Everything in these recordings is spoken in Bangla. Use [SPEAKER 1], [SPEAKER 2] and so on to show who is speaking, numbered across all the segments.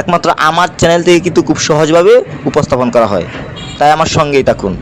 [SPEAKER 1] একমাত্র আমার চ্যানেল থেকে কিন্তু খুব সহজভাবে উপস্থাপন করা হয়। তাই আমার সঙ্গেই থাকুন।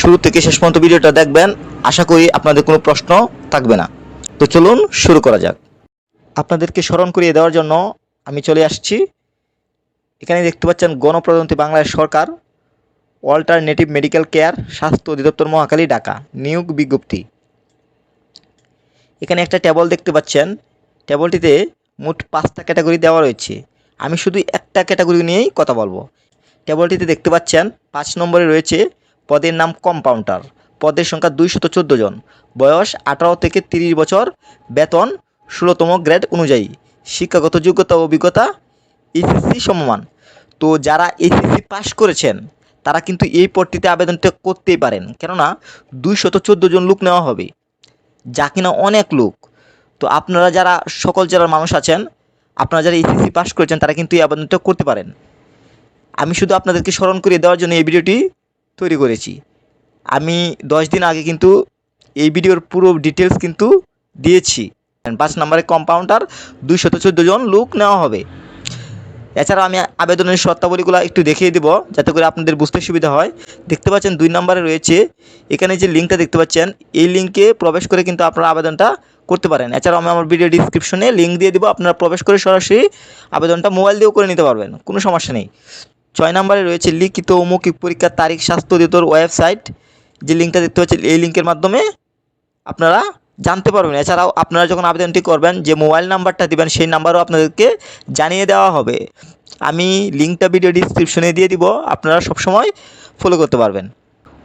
[SPEAKER 1] শুরু থেকে শেষ পর্যন্ত ভিডিওটা দেখবেন। আশা করি আপনাদের কোনো প্রশ্ন থাকবে না। তো চলুন শুরু করা যাক। আপনাদেরকে স্মরণ করিয়ে দেওয়ার জন্য আমি চলে আসছি। এখানে দেখতে পাচ্ছেন গণপ্রজাতন্ত্রী বাংলাদেশ সরকার অল্টারনেটিভ মেডিকেল কেয়ার স্বাস্থ্য অধিদপ্তর মহাকালী ঢাকা। নিয়োগ বিজ্ঞপ্তি। এখানে একটা টেবল দেখতে পাচ্ছেন। টেবলটিতে মোট পাঁচটা ক্যাটাগরি দেওয়া রয়েছে। আমি শুধু একটা ক্যাটাগরি নিয়েই কথা বলব। টেবলটিতে দেখতে পাচ্ছেন, পাঁচ নম্বরে রয়েছে পদের নাম কম্পাউন্ডার। পদের সংখ্যা দুইশত চোদ্দ জন। বয়স আঠারো থেকে তিরিশ বছর। বেতন ষোলোতম গ্রেড অনুযায়ী। শিক্ষাগত যোগ্যতা অভিজ্ঞতা এইচএসসি সমমান। তো যারা এসএসসি পাশ করেছেন, তারা কিন্তু এই পদটিতে আবেদনটা করতেই পারেন। কেননা দুইশত চোদ্দ জন লোক নেওয়া হবে। যা কিনা অনেক লোক। তো আপনারা যারা সকল জেলার মানুষ আছেন আপনারা যারা এইচএসসি পাশ করেছেন, তারা কিন্তু এই আবেদনটা করতে পারেন। আমি শুধু আপনাদেরকে স্মরণ করিয়ে দেওয়ার জন্য এই ভিডিওটি তৈরি করেছি। আমি দশ দিন আগে কিন্তু এই ভিডিওর পুরো ডিটেলস কিন্তু দিয়েছি। পাঁচ নম্বরে কম্পাউন্ডার দুইশত চোদ্দ জন লোক নেওয়া হবে। এছাড়া আমি আবেদনের শর্তাবলীগুলো একটু দেখিয়ে দেবো, যাতে করে আপনাদের বুঝতে সুবিধা হয়। দেখতে পাচ্ছেন দুই নম্বরে রয়েছে, এখানে যে লিঙ্কটা দেখতে পাচ্ছেন, এই লিঙ্কে প্রবেশ করে কিন্তু আপনারা আবেদনটা করতে পারেন। এছাড়াও আমি আমার ভিডিও ডিসক্রিপশনে লিঙ্ক দিয়ে দেবো, আপনারা প্রবেশ করে সরাসরি আবেদনটা মোবাইল দিয়েও করে নিতে পারবেন, কোনো সমস্যা নেই। ছয় নম্বরে রয়েছে লিখিত ও মৌখিক পরীক্ষার তারিখ, স্বাস্থ্য অধিদপ্তর ওয়েবসাইট যে লিঙ্কটা দেখতে পাচ্ছেন, এই লিঙ্কের মাধ্যমে আপনারা জানতে পারবেন। এছাড়াও আপনারা যখন আবেদনটি করবেন, যে মোবাইল নাম্বারটা দিবেন, সেই নাম্বারও আপনাদেরকে জানিয়ে দেওয়া হবে। আমি লিঙ্কটা ভিডিও ডিসক্রিপশনে দিয়ে দিব, আপনারা সবসময় ফলো করতে পারবেন।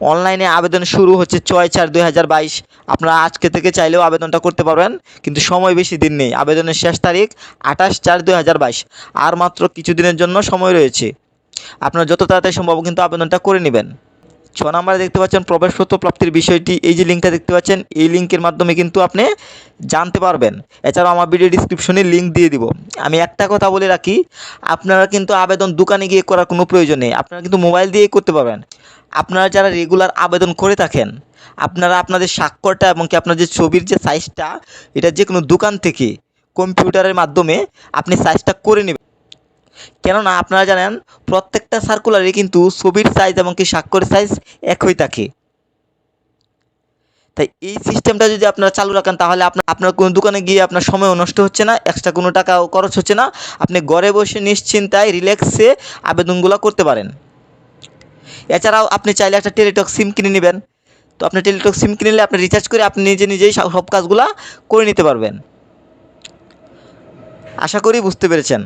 [SPEAKER 1] অনলাইনে আবেদন শুরু হচ্ছে ছয় চার দুই হাজার বাইশ। আপনারা আজকে থেকে চাইলেও আবেদনটা করতে পারবেন, কিন্তু সময় বেশি দিন নেই। আবেদনের শেষ তারিখ আঠাশ চার দুই হাজার বাইশ। আর মাত্র কিছুদিনের জন্য সময় রয়েছে। আপনারা যত তাড়াতাড়ি সম্ভব কিন্তু আবেদনটা করে নেবেন। ছ নম্বরে দেখতে পাচ্ছেন প্রবেশপত্র প্রাপ্তির বিষয়টি। এই যে লিঙ্কটা দেখতে পাচ্ছেন, এই লিঙ্কের মাধ্যমে কিন্তু আপনি জানতে পারবেন। এছাড়াও আমার ভিডিও ডিসক্রিপশনে লিঙ্ক দিয়ে দিব। আমি একটা কথা বলে রাখি, আপনারা কিন্তু আবেদন দোকানে গিয়ে করার কোনো প্রয়োজন নেই। আপনারা কিন্তু মোবাইল দিয়েই করতে পারবেন। আপনারা যারা রেগুলার আবেদন করে থাকেন, আপনারা আপনাদের স্বাক্ষরটা এবং কি আপনার যে ছবির যে সাইজটা এটা যে কোনো দোকান থেকে কম্পিউটারের মাধ্যমে আপনি সাইজটা করে নেবেন। কেননা আপনারা জানেন, প্রত্যেকটা সার্কুলারে কিন্তু ছবির সাইজ এবং কি স্বাক্ষরের সাইজ একই থাকে। তাই এই সিস্টেমটা যদি আপনারা চালু রাখেন, তাহলে আপনার আপনার কোনো দোকানে গিয়ে আপনার সময়ও নষ্ট হচ্ছে না এক্সট্রা কোনো টাকাও খরচ হচ্ছে না। আপনি ঘরে বসে নিশ্চিন্তায় রিল্যাক্সে আবেদনগুলো করতে পারেন। এছাড়াও আপনি চাইলে একটা টেলিটক সিম কিনে নেবেন। তো আপনি টেলিটক সিম কিনে নিলে আপনি রিচার্জ করে আপনি নিজে নিজেই সব কাজগুলো করে নিতে পারবেন। আশা করি বুঝতে পেরেছেন।